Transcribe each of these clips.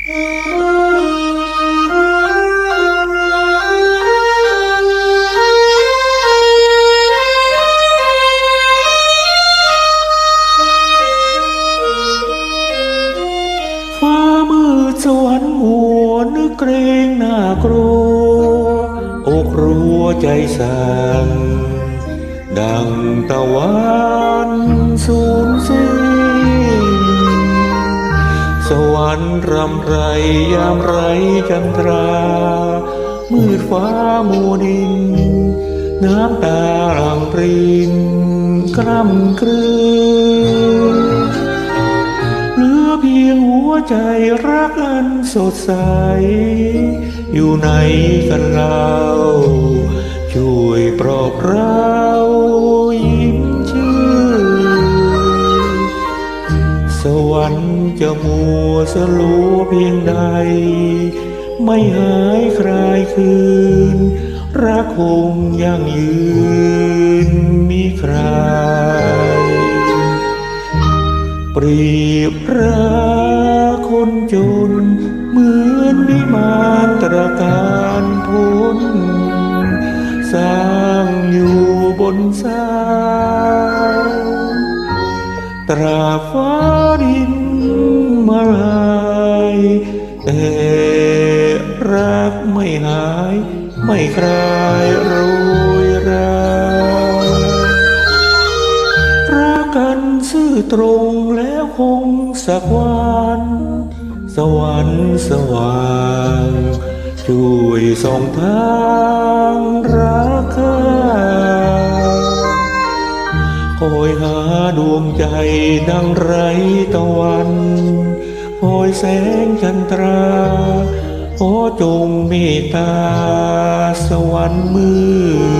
ฟ้ามืดสวรรค์มัวนึกเกรงหน้ากลัวอกรัวใจสั่นดังตะวันสูญสิ้น สวรรค์รำไรยามไรจันทรา มืดฟ้ามัวดิน น้ำตาหลังรินกล้ำกลืนเหลือเพียงหัวใจรักอันสดใส อยู่ไหนกันเรา ช่วยปลอบเรา สวรรค์จะมัวสลัวเพียงใด ไม่หายคลายคืน รักคงยั่งยืนมีใครเปรียบรักคนจน เหมือนวิมานตระการพ้นสร้างอยู่บนสาตราฟ้าดิน มาลายแต่รักไม่หาย ไม่คลายโรยรารักกันซื่อตรงแล้วคงสักวัน สวรรค์สว่างช่วยส่องทางรักข้าคอยหาดวงใจดังไรตะวัน โอยแสงจันทราขอจงเมตตาสวรรค์มือ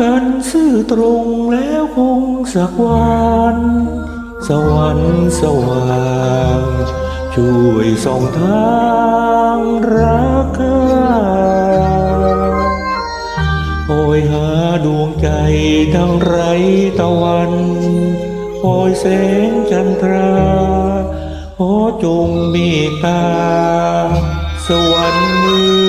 กันซื่อตรงแล้วคงสักวันสวรรค์สว่างช่วยส่องทางรักข้าคอยหาดวงใจดังไรตะวันคอยแสงจันทราขอจงเมตตาสวรรค์